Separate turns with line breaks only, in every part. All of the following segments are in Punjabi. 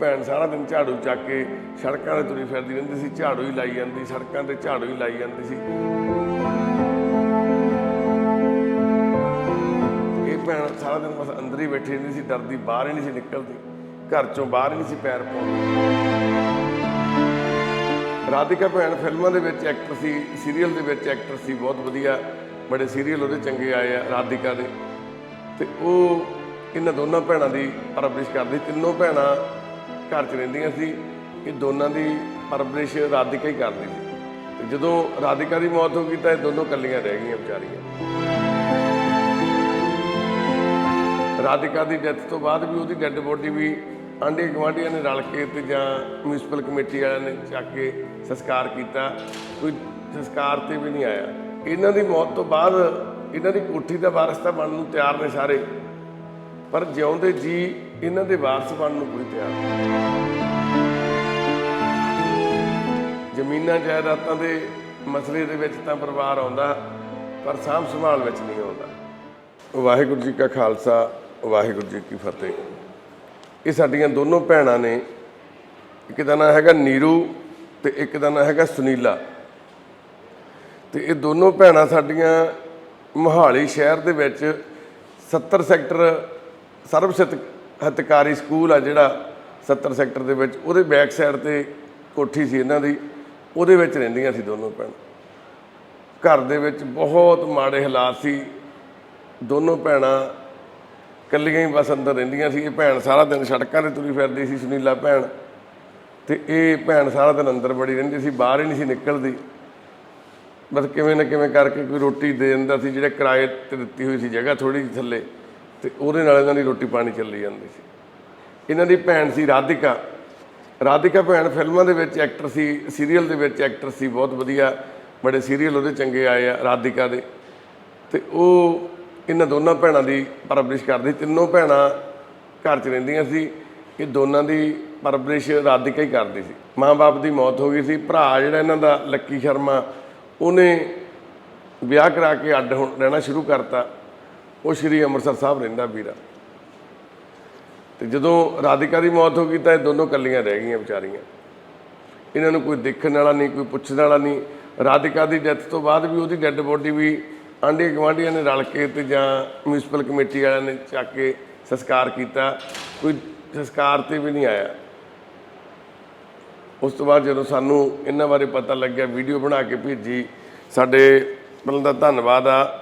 ਭੈਣ ਸਾਰਾ ਦਿਨ ਝਾੜੂ ਚੱਕ ਕੇ ਸੜਕਾਂ 'ਤੇ ਤੁਰੀ ਫਿਰਦੀ ਰਹਿੰਦੀ ਸੀ, ਝਾੜੂ ਹੀ ਲਾਈ ਜਾਂਦੀ, ਸੜਕਾਂ 'ਤੇ ਝਾੜੂ ਹੀ ਲਾਈ ਜਾਂਦੀ ਸੀ। ਇਹ ਭੈਣ ਸਾਰਾ ਦਿਨ ਬਸ ਅੰਦਰ ਹੀ ਬੈਠੀ ਰਹਿੰਦੀ ਸੀ, ਡਰਦੀ, ਬਾਹਰ ਹੀ ਨਹੀਂ ਸੀ ਨਿਕਲਦੀ, ਘਰ ਚੋਂ ਬਾਹਰ ਹੀ ਨਹੀਂ ਸੀ ਪੈਰ ਪਾਉਂਦੀ। ਰਾਧਿਕਾ ਭੈਣ ਫਿਲਮਾਂ ਦੇ ਵਿੱਚ ਐਕਟਰ ਸੀ ਸੀਰੀਅਲ ਦੇ ਵਿੱਚ ਐਕਟਰ ਸੀ, ਬਹੁਤ ਵਧੀਆ, ਬੜੇ ਸੀਰੀਅਲ ਉਹਦੇ ਚੰਗੇ ਆਏ ਆ, ਰਾਧਿਕਾ ਦੇ। ਤੇ ਉਹ ਇਹਨਾਂ ਦੋਨਾਂ ਭੈਣਾਂ ਦੀ ਪਰਵਰਿਸ਼ ਕਰਦੀ, ਤਿੰਨੋਂ ਭੈਣਾਂ ਘਰ 'ਚ ਰਹਿੰਦੀਆਂ ਸੀ ਇਹ ਦੋਨਾਂ ਦੀ ਪਰਵਰਿਸ਼ ਰਾਧਿਕਾ ਹੀ ਕਰਦੀ ਸੀ। ਤੇ ਜਦੋਂ ਰਾਧਿਕਾ ਦੀ ਮੌਤ ਹੋ ਗਈ ਤਾਂ ਇਹ ਦੋਨੋਂ ਇਕੱਲੀਆਂ ਰਹਿ ਗਈਆਂ ਵਿਚਾਰੀਆਂ। ਰਾਧਿਕਾ ਦੀ ਡੈਥ ਤੋਂ ਬਾਅਦ ਵੀ ਉਹਦੀ ਡੈੱਡ ਬੋਡੀ ਵੀ ਆਂਢੀ ਗੁਆਂਢੀਆਂ ਨੇ ਰਲ ਕੇ ਤੇ ਜਾਂ ਮਿਊਨਿਸਪਲ ਕਮੇਟੀ ਵਾਲਿਆਂ ਨੇ ਚੱਕ ਕੇ ਸੰਸਕਾਰ ਕੀਤਾ। ਕੋਈ ਸੰਸਕਾਰ ਤੇ ਵੀ ਨਹੀਂ ਆਇਆ। ਇਹਨਾਂ ਦੀ ਮੌਤ ਤੋਂ ਬਾਅਦ ਇਹਨਾਂ ਦੀ ਕੋਠੀ ਦਾ ਵਾਰਸ ਤਾਂ ਬਣਨ ਨੂੰ ਤਿਆਰ ਨੇ ਸਾਰੇ। ਪਰ ਜਿਉਂਦੇ ਜੀ ਇਹਨਾਂ ਦੇ ਵਾਰਸ ਬਣਨ ਨੂੰ ਕੋਈ ਤਿਆਰ ਨਹੀਂ ਜ਼ਮੀਨਾਂ, ਜਾਇਦਾਦਾਂ ਦੇ ਮਸਲੇ ਦੇ ਵਿੱਚ ਤਾਂ ਪਰਿਵਾਰ ਆਉਂਦਾ, ਪਰ ਸਾਂਭ ਸੰਭਾਲ ਵਿੱਚ ਨਹੀਂ ਆਉਂਦਾ। ਵਾਹਿਗੁਰੂ ਜੀ ਕਾ ਖਾਲਸਾ, ਵਾਹਿਗੁਰੂ ਜੀ ਕੀ ਫਤਿਹ। ਇਹ ਸਾਡੀਆਂ ਦੋਨੋਂ ਭੈਣਾਂ ਨੇ, ਇੱਕ ਦਾ ਨਾਂ ਹੈਗਾ ਨੀਰੂ ਤੇ ਇੱਕ ਦਾ ਨਾਂ ਹੈਗਾ ਸੁਨੀਲਾ। ਤੇ ਇਹ ਦੋਨੋਂ ਭੈਣਾਂ ਸਾਡੀਆਂ ਮੋਹਾਲੀ ਸ਼ਹਿਰ ਦੇ ਵਿੱਚ 70 ਸੈਕਟਰ ਸਰਬਸਿਤ ਹਿਤਕਾਰੀ ਸਕੂਲ ਆ ਜਿਹੜਾ 70 ਸੈਕਟਰ ਦੇ ਵਿੱਚ, ਉਹਦੇ ਬੈਕ ਸਾਈਡ ਤੇ ਕੋਠੀ ਸੀ ਇਹਨਾਂ ਦੀ, ਉਹਦੇ ਵਿੱਚ ਰਹਿੰਦੀਆਂ ਸੀ ਦੋਨੋਂ ਭੈਣ। ਘਰ ਦੇ ਵਿੱਚ ਬਹੁਤ ਮਾੜੇ ਹਾਲਾਤ ਸੀ, ਦੋਨੋਂ ਭੈਣਾਂ ਇਕੱਲੀਆਂ ਹੀ ਬਸ ਅੰਦਰ ਰਹਿੰਦੀਆਂ ਸੀ। ਇਹ ਭੈਣ ਸਾਰਾ ਦਿਨ ਸੜਕਾਂ ਤੇ ਤੁਰੀ ਫਿਰਦੀ ਸੀ, ਸੁਨੀਲਾ ਭੈਣ। ਤੇ ਇਹ ਭੈਣ ਸਾਰਾ ਦਿਨ ਅੰਦਰ ਬੜੀ ਰਹਿੰਦੀ ਸੀ, ਬਾਹਰ ਹੀ ਨਹੀਂ ਸੀ ਨਿਕਲਦੀ। ਬਸ ਕਿਵੇਂ ਨਾ ਕਿਵੇਂ ਕਰਕੇ ਕੋਈ ਰੋਟੀ ਦੇ ਦਿੰਦਾ ਸੀ, ਜਿਹੜੇ ਕਿਰਾਏ ਤੇ ਦਿੱਤੀ ਹੋਈ ਸੀ ਜਗ੍ਹਾ ਥੋੜੀ ਜਿਹੀ ਥੱਲੇ। ਤੇ ਉਹਦੇ ਨਾਲ ਇਹਨਾਂ ਦੀ ਰੋਟੀ ਪਾਣੀ ਚੱਲੀ ਜਾਂਦੀ ਸੀ। ਇਹਨਾਂ ਦੀ ਭੈਣ ਸੀ ਰਾਧਿਕਾ। ਰਾਧਿਕਾ ਭੈਣ ਫਿਲਮਾਂ ਦੇ ਵਿੱਚ ਐਕਟਰ ਸੀ ਸੀਰੀਅਲ ਦੇ ਵਿੱਚ ਐਕਟਰ ਸੀ, ਬਹੁਤ ਵਧੀਆ। ਬੜੇ ਸੀਰੀਅਲ ਉਹਦੇ ਚੰਗੇ ਆਏ ਆ, ਰਾਧਿਕਾ ਦੇ। ਤੇ ਉਹ ਇਹਨਾਂ ਦੋਨਾਂ ਭੈਣਾਂ ਦੀ ਪਰਵਰਿਸ਼ ਕਰਦੀ। ਤਿੰਨੋਂ ਭੈਣਾਂ ਘਰ 'ਚ ਰਹਿੰਦੀਆਂ ਸੀ। ਇਹ ਦੋਨਾਂ ਦੀ ਪਰਵਰਿਸ਼ ਰਾਧਿਕਾ ਹੀ ਕਰਦੀ ਸੀ। ਮਾਂ-ਬਾਪ ਦੀ ਮੌਤ ਹੋ ਗਈ ਸੀ। ਭਰਾ ਜਿਹੜਾ ਇਹਨਾਂ ਦਾ ਲੱਕੀ ਸ਼ਰਮਾ, ਉਹਨੇ ਵਿਆਹ ਕਰਾ ਕੇ ਅੱਡ ਹੁਣ ਰਹਿਣਾ ਸ਼ੁਰੂ ਕਰਤਾ। ਉਹ ਸ਼੍ਰੀ ਅੰਮ੍ਰਿਤਸਰ ਸਾਹਿਬ ਰਹਿੰਦਾ ਵੀਰਾ। ਤੇ ਜਦੋਂ ਰਾਧਿਕਾ ਦੀ ਮੌਤ ਹੋ ਗਈ ਤਾਂ ਇਹ ਦੋਨੋਂ ਇਕੱਲੀਆਂ ਰਹਿ ਗਈਆਂ ਵਿਚਾਰੀਆਂ। ਇਹਨਾਂ ਨੂੰ ਕੋਈ ਦੇਖਣ ਵਾਲਾ ਨਹੀਂ, ਕੋਈ ਪੁੱਛਣ ਵਾਲਾ ਨਹੀਂ। ਰਾਧਿਕਾ ਦੀ ਡੈਥ ਤੋਂ ਬਾਅਦ ਵੀ ਉਹਦੀ ਡੈੱਡ ਬੋਡੀ ਵੀ ਆਂਢੀ ਗੁਆਂਢੀਆਂ ਨੇ ਰਲ ਕੇ ਤੇ ਜਾਂ ਮਿਊਨਿਸਪਲ ਕਮੇਟੀ ਵਾਲਿਆਂ ਨੇ ਚੱਕ ਕੇ ਸੰਸਕਾਰ ਕੀਤਾ। ਕੋਈ ਸੰਸਕਾਰ ਤੇ ਵੀ ਨਹੀਂ ਆਇਆ। ਉਸ ਤੋਂ ਬਾਅਦ ਜਦੋਂ ਸਾਨੂੰ ਇਹਨਾਂ ਬਾਰੇ ਪਤਾ ਲੱਗਿਆ, ਵੀਡੀਓ ਬਣਾ ਕੇ ਭੇਜੀ। ਸਾਡੇ ਪਹਿਲਾਂ ਦਾ ਧੰਨਵਾਦ ਆ।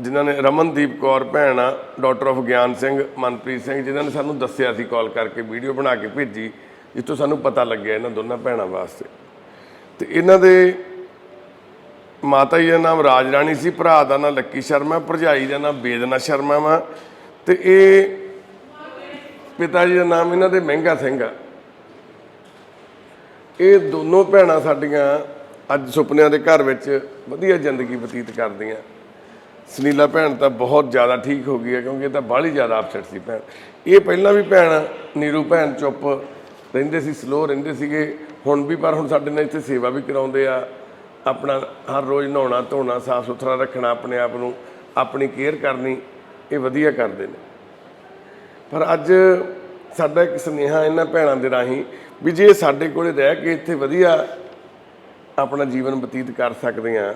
ਜਿਨ੍ਹਾਂ ਨੇ ਰਮਨਦੀਪ ਕੌਰ ਭੈਣ ਆ ਡਾਕਟਰ ਆਫ ਗਿਆਨ ਸਿੰਘ, ਮਨਪ੍ਰੀਤ ਸਿੰਘ, ਜਿਨ੍ਹਾਂ ਨੇ ਸਾਨੂੰ ਦੱਸਿਆ ਸੀ ਕਾਲ ਕਰਕੇ ਵੀਡੀਓ ਬਣਾ ਕੇ ਭੇਜੀ, ਜਿੱਥੋਂ ਸਾਨੂੰ ਪਤਾ ਲੱਗਿਆ ਇਹਨਾਂ ਦੋਨਾਂ ਭੈਣਾਂ ਵਾਸਤੇ। ਤੇ ਇਹਨਾਂ ਦੇ ਮਾਤਾ ਜੀ ਦਾ ਨਾਮ ਰਾਜ ਰਾਣੀ ਸੀ, ਭਰਾ ਦਾ ਨਾਮ ਲੱਕੀ ਸ਼ਰਮਾ, ਭਰਜਾਈ ਦਾ ਨਾਮ ਬੇਦਨਾ ਸ਼ਰਮਾ ਵਾ। ਤੇ ਇਹ ਪਿਤਾ ਜੀ ਦਾ ਨਾਮ ਇਹਨਾਂ ਦੇ ਮਹਿੰਗਾ ਸਿੰਘ ਆ। ਇਹ ਦੋਨੋਂ ਭੈਣਾਂ ਸਾਡੀਆਂ ਅੱਜ ਸੁਪਨਿਆਂ ਦੇ ਘਰ ਵਿੱਚ ਵਧੀਆ ਜ਼ਿੰਦਗੀ ਬਤੀਤ ਕਰਦੀਆਂ। ਸੁਨੀਲਾ ਭੈਣ ਤਾਂ ਬਹੁਤ ਜ਼ਿਆਦਾ ਠੀਕ ਹੋ ਗਈ ਹੈ ਕਿਉਂਕਿ ਇਹ ਤਾਂ ਬਾਹਲੀ ਜ਼ਿਆਦਾ ਅਪਸੈਟ ਸੀ ਭੈਣ। ਇਹ ਪਹਿਲਾਂ ਵੀ ਭੈਣ, ਨੀਰੂ ਭੈਣ ਚੁੱਪ ਰਹਿੰਦੇ ਸੀ ਸਲੋ ਰਹਿੰਦੇ ਸੀਗੇ। ਹੁਣ ਵੀ, ਪਰ ਹੁਣ ਸਾਡੇ ਨਾਲ ਇੱਥੇ ਸੇਵਾ ਵੀ ਕਰਾਉਂਦੇ ਆ। ਆਪਣਾ ਹਰ ਰੋਜ਼ ਨਹਾਉਣਾ, ਧੋਣਾ, ਸਾਫ਼ ਸੁਥਰਾ ਰੱਖਣਾ ਆਪਣੇ ਆਪ ਨੂੰ, ਆਪਣੀ ਕੇਅਰ ਕਰਨੀ, ਇਹ ਵਧੀਆ ਕਰਦੇ ਨੇ। ਪਰ ਅੱਜ ਸਾਡਾ ਇੱਕ ਸੁਨੇਹਾ ਇਹਨਾਂ ਭੈਣਾਂ ਦੇ ਰਾਹੀਂ ਵੀ ਜੇ ਸਾਡੇ ਕੋਲੇ ਰਹਿ ਕੇ ਇੱਥੇ ਵਧੀਆ ਆਪਣਾ ਜੀਵਨ ਬਤੀਤ ਕਰ ਸਕਦੇ ਸਕਦੀਆਂ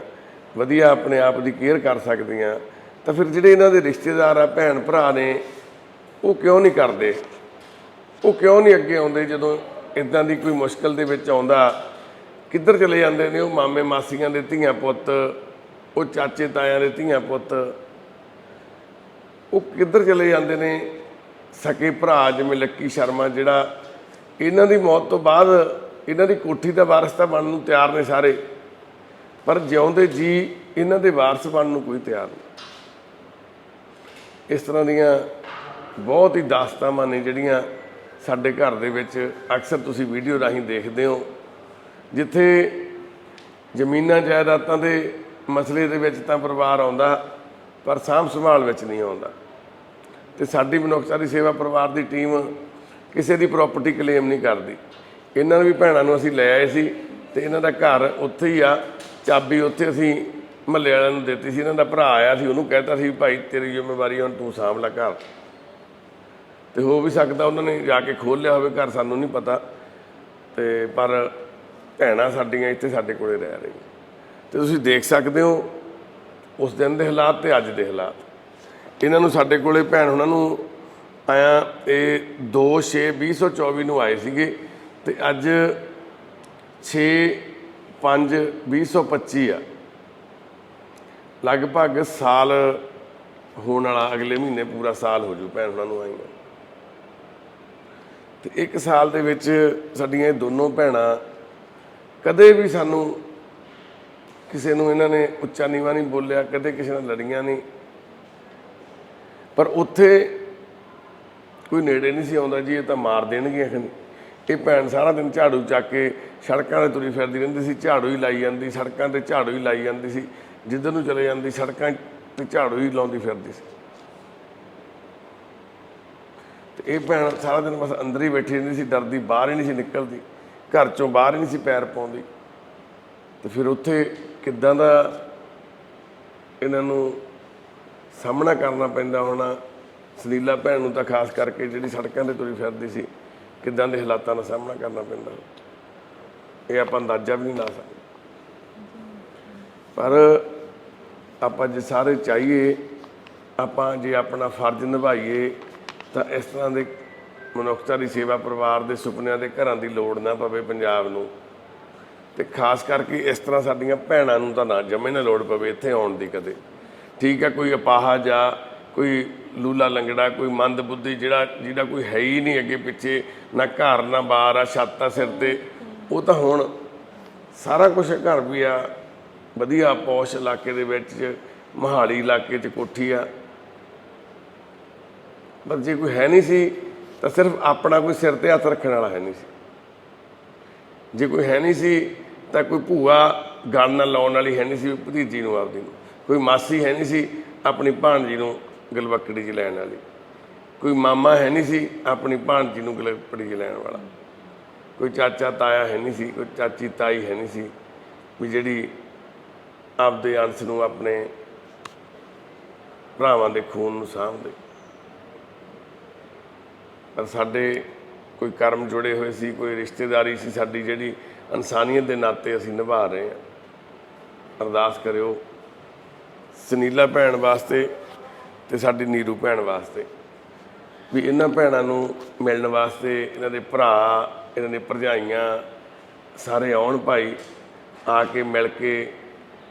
ਵਧੀਆ ਆਪਣੇ ਆਪ ਦੀ ਕੇਅਰ ਕਰ ਸਕਦੀਆਂ, ਤਾਂ ਫਿਰ ਜਿਹੜੇ ਇਹਨਾਂ ਦੇ ਰਿਸ਼ਤੇਦਾਰ ਆ, ਭੈਣ ਭਰਾ ਨੇ, ਉਹ ਕਿਉਂ ਨਹੀਂ ਕਰਦੇ? ਉਹ ਕਿਉਂ ਨਹੀਂ ਅੱਗੇ ਆਉਂਦੇ ਜਦੋਂ ਇਦਾਂ ਦੀ ਕੋਈ ਮੁਸ਼ਕਲ ਦੇ ਵਿੱਚ ਆਉਂਦਾ? ਕਿੱਧਰ ਚਲੇ ਜਾਂਦੇ ਨੇ ਉਹ ਮਾਮੇ ਮਾਸੀਆਂ ਦੇ ਧੀਆਂ ਪੁੱਤ, ਉਹ ਚਾਚੇ ਤਾਇਆਂ ਦੇ ਧੀਆਂ ਪੁੱਤ? ਉਹ ਕਿੱਧਰ ਚਲੇ ਜਾਂਦੇ ਨੇ? ਸਕੇ ਭਰਾ ਜਿਵੇਂ ਲੱਕੀ ਸ਼ਰਮਾ ਜਿਹੜਾ ਇਹਨਾਂ ਦੀ ਮੌਤ ਤੋਂ ਬਾਅਦ ਇਹਨਾਂ ਦੀ ਕੋਠੀ ਦਾ ਵਾਰਸ ਤਾਂ ਬਣਨ ਨੂੰ ਤਿਆਰ ਨੇ ਸਾਰੇ। ਪਰ ਜਿਉਂਦੇ ਜੀ, ਇਹਨਾਂ ਦੇ ਵਾਰਸ ਬਣਨ ਨੂੰ ਕੋਈ ਤਿਆਰ ਨਹੀਂ। ਇਸ ਤਰ੍ਹਾਂ ਦੀਆਂ ਬਹੁਤ ਹੀ ਦਾਸਤਾਨਾਂ ਨੇ ਜਿਹੜੀਆਂ ਸਾਡੇ ਘਰ ਦੇ ਵਿੱਚ ਅਕਸਰ ਤੁਸੀਂ ਵੀਡੀਓ ਰਾਹੀਂ ਦੇਖਦੇ ਹੋ, ਜਿੱਥੇ ਜ਼ਮੀਨਾਂ ਜਾਇਦਾਦਾਂ ਦੇ ਮਸਲੇ ਦੇ ਵਿੱਚ ਤਾਂ ਪਰਿਵਾਰ ਆਉਂਦਾ, ਪਰ ਸਾਂਭ ਸੰਭਾਲ ਵਿੱਚ ਨਹੀਂ ਆਉਂਦਾ। ਤੇ ਸਾਡੀ ਮਨੁੱਖਤਾ ਸੇਵਾ ਪਰਿਵਾਰ ਦੀ ਟੀਮ ਕਿਸੇ ਦੀ ਪ੍ਰਾਪਰਟੀ ਕਲੇਮ ਨਹੀਂ ਕਰਦੀ। ਇਹਨਾਂ ਨੂੰ ਵੀ ਭੈਣਾਂ ਨੂੰ ਅਸੀਂ ਲੈ ਆਏ ਸੀ ਤੇ ਇਹਨਾਂ ਦਾ ਘਰ ਉੱਥੇ ਹੀ ਆ। ਚਾਬੀ ਉੱਥੇ ਅਸੀਂ ਮਹੱਲੇ ਵਾਲਿਆਂ ਨੂੰ ਦਿੱਤੀ ਸੀ, ਇਹਨਾਂ ਦਾ ਭਰਾ ਆਇਆ ਸੀ, ਉਹਨੂੰ ਕਹਿਤਾ ਸੀ ਵੀ ਭਾਈ, ਤੇਰੀ ਜ਼ਿੰਮੇਵਾਰੀ ਹੁਣ ਤੂੰ ਸਾਂਭ ਲੈ ਘਰ। ਤੇ ਹੋ ਵੀ ਸਕਦਾ ਉਹਨਾਂ ਨੇ ਜਾ ਕੇ ਖੋਲ ਲਿਆ ਹੋਵੇ, ਘਰ ਸਾਨੂੰ ਨਹੀਂ ਪਤਾ। ਤੇ ਪਰ ਭੈਣਾਂ ਸਾਡੀਆਂ ਇੱਥੇ ਸਾਡੇ ਕੋਲੇ ਰਹਿ ਰਹੀਆਂ। ਤੇ ਤੁਸੀਂ ਦੇਖ ਸਕਦੇ ਹੋ, ਉਸ ਦਿਨ ਦੇ ਹਾਲਾਤ ਤੇ ਅੱਜ ਦੇ ਹਾਲਾਤ। ਇਹਨਾਂ ਨੂੰ ਸਾਡੇ ਕੋਲੇ ਭੈਣ ਉਹਨਾਂ ਨੂੰ ਆਇਆ, ਇਹ 2 6 2024 ਨੂੰ ਆਏ ਸੀਗੇ। ਤੇ ਅੱਜ 6 5 2025 ਆ। ਲਗਭਗ ਸਾਲ ਹੋਣ ਵਾਲਾ, ਅਗਲੇ ਮਹੀਨੇ ਪੂਰਾ ਸਾਲ ਹੋ ਜੂ ਭੈਣ ਉਹਨਾਂ ਨੂੰ ਆਈਆਂ ਤੇ ਇੱਕ ਸਾਲ ਦੇ ਵਿੱਚ ਸਾਡੀਆਂ ਇਹ ਦੋਨੋਂ ਭੈਣਾਂ ਕਦੇ ਵੀ ਸਾਨੂੰ ਕਿਸੇ ਨੂੰ ਇਹਨਾਂ ਨੇ ਉੱਚਾ ਨੀਵਾ ਨਹੀਂ ਬੋਲਿਆ, ਕਦੇ ਕਿਸੇ ਨਾਲ ਲੜੀਆਂ ਨਹੀਂ। ਪਰ ਉੱਥੇ ਕੋਈ ਨੇੜੇ ਨਹੀਂ ਸੀ ਆਉਂਦਾ ਜੀ, ਇਹ ਤਾਂ ਮਾਰ ਦੇਣਗੀਆਂ ਖਨੀ ਇਹ ਭੈਣ ਸਾਰਾ ਦਿਨ ਝਾੜੂ ਚੱਕ ਕੇ ਸੜਕਾਂ 'ਤੇ ਤੁਰੀ ਫਿਰਦੀ ਰਹਿੰਦੀ ਸੀ, ਝਾੜੂ ਹੀ ਲਾਈ ਜਾਂਦੀ, ਸੜਕਾਂ ਤੇ ਝਾੜੂ ਹੀ ਲਾਈ ਜਾਂਦੀ ਸੀ, ਜਿੱਧਰ ਨੂੰ ਚਲੇ ਜਾਂਦੀ, ਸੜਕਾਂ ਤੇ ਝਾੜੂ ਹੀ ਲਾਉਂਦੀ ਫਿਰਦੀ ਸੀ। ਤੇ ਇਹ ਭੈਣ ਸਾਰਾ ਦਿਨ ਬਸ ਅੰਦਰ ਹੀ ਬੈਠੀ ਰਹਿੰਦੀ ਸੀ, ਡਰਦੀ, ਬਾਹਰ ਹੀ ਨਹੀਂ ਸੀ ਨਿਕਲਦੀ, ਘਰ ਚੋਂ ਬਾਹਰ ਹੀ ਨਹੀਂ ਸੀ ਪੈਰ ਪਾਉਂਦੀ। ਤੇ ਫਿਰ ਉੱਥੇ ਕਿੱਦਾਂ ਦਾ ਇਹਨਾਂ ਨੂੰ ਸਾਹਮਣਾ ਕਰਨਾ ਪੈਂਦਾ ਹੋਣਾ, ਸੁਨੀਲਾ ਭੈਣ ਨੂੰ ਤਾਂ ਖਾਸ ਕਰਕੇ ਜਿਹੜੀ ਸੜਕਾਂ ਤੇ ਤੁਰੀ ਫਿਰਦੀ ਸੀ ਕਿੱਦਾਂ ਦੇ ਹਾਲਾਤਾਂ ਦਾ ਸਾਹਮਣਾ ਕਰਨਾ ਪੈਂਦਾ ਇਹ ਆਪਾਂ ਅੰਦਾਜ਼ਾ ਵੀ ਨਹੀਂ ਲਾ ਸਕਦੇ। ਪਰ ਆਪਾਂ ਜੇ ਸਾਰੇ ਚਾਹੀਏ, ਆਪਾਂ ਜੇ ਆਪਣਾ ਫਰਜ਼ ਨਿਭਾਈਏ, ਤਾਂ ਇਸ ਤਰ੍ਹਾਂ ਦੇ ਮਨੁੱਖਤਾ ਦੀ ਸੇਵਾ ਪਰਿਵਾਰ ਦੇ ਸੁਪਨਿਆਂ ਦੇ ਘਰਾਂ ਦੀ ਲੋੜ ਨਾ ਪਵੇ ਪੰਜਾਬ ਨੂੰ। ਤੇ ਖਾਸ ਕਰਕੇ ਇਸ ਤਰ੍ਹਾਂ ਸਾਡੀਆਂ ਭੈਣਾਂ ਨੂੰ ਤਾਂ ਨਾ ਜਮੇ ਨਾ ਲੋੜ ਪਵੇ ਇੱਥੇ ਆਉਣ ਦੀ ਕਦੇ। ਠੀਕ ਹੈ, ਕੋਈ ਅਪਾਹਾ ਜਾਂ ਕੋਈ ਲੂਲਾ ਲੰਗੜਾ, ਕੋਈ ਮੰਦ ਬੁੱਧੀ, ਜਿਹੜਾ, ਜਿਹਦਾ ਕੋਈ ਹੈ ਹੀ ਨਹੀਂ ਅੱਗੇ ਪਿੱਛੇ, ਨਾ ਘਰ, ਨਾ ਬਾਰ ਆ ਛੱਤ ਆ ਸਿਰ ਤੇ। ਉਹ ਤਾਂ ਹੁਣ ਸਾਰਾ ਕੁਝ ਘਰ ਵੀ ਆ, ਵਧੀਆ ਪੌਸ਼ ਇਲਾਕੇ ਦੇ ਵਿੱਚ ਮਹਾਲੀ ਇਲਾਕੇ 'ਚ ਕੋਠੀ ਆ। ਪਰ ਜੇ ਕੋਈ ਹੈ ਨਹੀਂ ਸੀ, ਤਾਂ ਸਿਰਫ ਆਪਣਾ ਕੋਈ ਸਿਰ ਤੇ ਹੱਥ ਰੱਖਣ ਵਾਲਾ ਹੈ ਨਹੀਂ ਸੀ। ਜੇ ਕੋਈ ਹੈ ਨਹੀਂ ਸੀ, ਤਾਂ ਕੋਈ ਭੂਆ ਗੱਲ ਨਾਲ ਲਾਉਣ ਵਾਲੀ ਹੈ ਨਹੀਂ ਸੀ ਭਤੀਜੀ ਨੂੰ ਆਪਦੀ ਨੂੰ। ਕੋਈ ਮਾਸੀ ਹੈ ਨਹੀਂ ਸੀ, ਆਪਣੀ ਭਾਣਜੀ ਨੂੰ ਗਲਵੱਕੜੀ 'ਚ ਲੈਣ ਵਾਲੀ। ਕੋਈ ਮਾਮਾ ਹੈ ਨਹੀਂ ਸੀ, ਆਪਣੀ ਭਾਣਜੀ ਨੂੰ ਗਲਵੱਕੜੀ 'ਚ ਲੈਣ ਵਾਲਾ। ਕੋਈ ਚਾਚਾ ਤਾਇਆ ਹੈ ਨਹੀਂ ਸੀ, ਕੋਈ ਚਾਚੀ ਤਾਈ ਹੈ ਨਹੀਂ ਸੀ, ਵੀ ਜਿਹੜੀ ਆਪਦੇ ਅੰਸ਼ ਨੂੰ ਆਪਣੇ ਭਰਾਵਾਂ ਦੇ ਖੂਨ ਨੂੰ ਸਾਂਭਦੇ ਪਰ ਸਾਡੇ ਕੋਈ ਕਰਮ ਜੁੜੇ ਹੋਏ ਸੀ, ਕੋਈ ਰਿਸ਼ਤੇਦਾਰੀ ਸੀ, ਸਾਡੀ ਜਿਹੜੀ ਇਨਸਾਨੀਅਤ ਦੇ ਨਾਤੇ ਅਸੀਂ ਨਿਭਾ ਰਹੇ ਹਾਂ। ਅਰਦਾਸ ਕਰਿਓ, ਸੁਨੀਲਾ ਭੈਣ ਵਾਸਤੇ ਤੇ ਸਾਡੀ ਨੀਰੂ ਭੈਣ ਵਾਸਤੇ। ਵੀ ਇਹਨਾਂ ਭੈਣਾਂ ਨੂੰ ਮਿਲਣ ਵਾਸਤੇ ਇਹਨਾਂ ਦੇ ਭਰਾ, ਇਹਨਾਂ ਦੇ ਭਰਜਾਈਆਂ ਸਾਰੇ ਆਉਣ ਭਾਈ, ਆ ਕੇ ਮਿਲ ਕੇ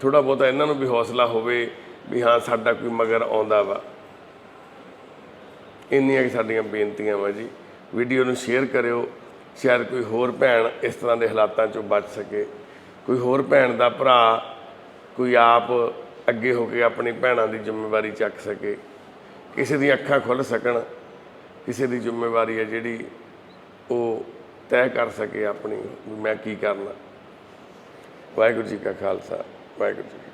ਥੋੜਾ ਬਹੁਤਾ ਇਹਨਾਂ ਨੂੰ ਵੀ ਹੌਸਲਾ ਹੋਵੇ ਵੀ ਹਾਂ, ਸਾਡਾ ਕੋਈ ਮਗਰ ਆਉਂਦਾ ਵਾ। ਇੰਨੀਆਂ ਸਾਡੀਆਂ ਬੇਨਤੀਆਂ ਵਾ ਜੀ। ਵੀਡੀਓ ਨੂੰ ਸ਼ੇਅਰ ਕਰਿਓ। ਸ਼ਾਇਦ ਕੋਈ ਹੋਰ ਭੈਣ ਇਸ ਤਰ੍ਹਾਂ ਦੇ ਹਾਲਾਤਾਂ ਚੋਂ ਬਚ ਸਕੇ। ਕੋਈ ਹੋਰ ਭੈਣ ਦਾ ਭਰਾ, ਕੋਈ ਆਪ ਅੱਗੇ ਹੋ ਕੇ ਆਪਣੀ ਭੈਣਾਂ ਦੀ ਜ਼ਿੰਮੇਵਾਰੀ ਚੱਕ ਸਕੇ, ਕਿਸੇ ਦੀਆਂ ਅੱਖਾਂ ਖੁੱਲ ਸਕਣ, ਕਿਸੇ ਦੀ ਜ਼ਿੰਮੇਵਾਰੀ ਹੈ ਜਿਹੜੀ ਉਹ ਤੈਅ ਕਰ ਸਕੇ ਆਪਣੀ ਵੀ ਮੈਂ ਕੀ ਕਰਨਾ। ਵਾਹਿਗੁਰੂ ਜੀ ਕਾ ਖਾਲਸਾ, ਵਾਹਿਗੁਰੂ ਜੀ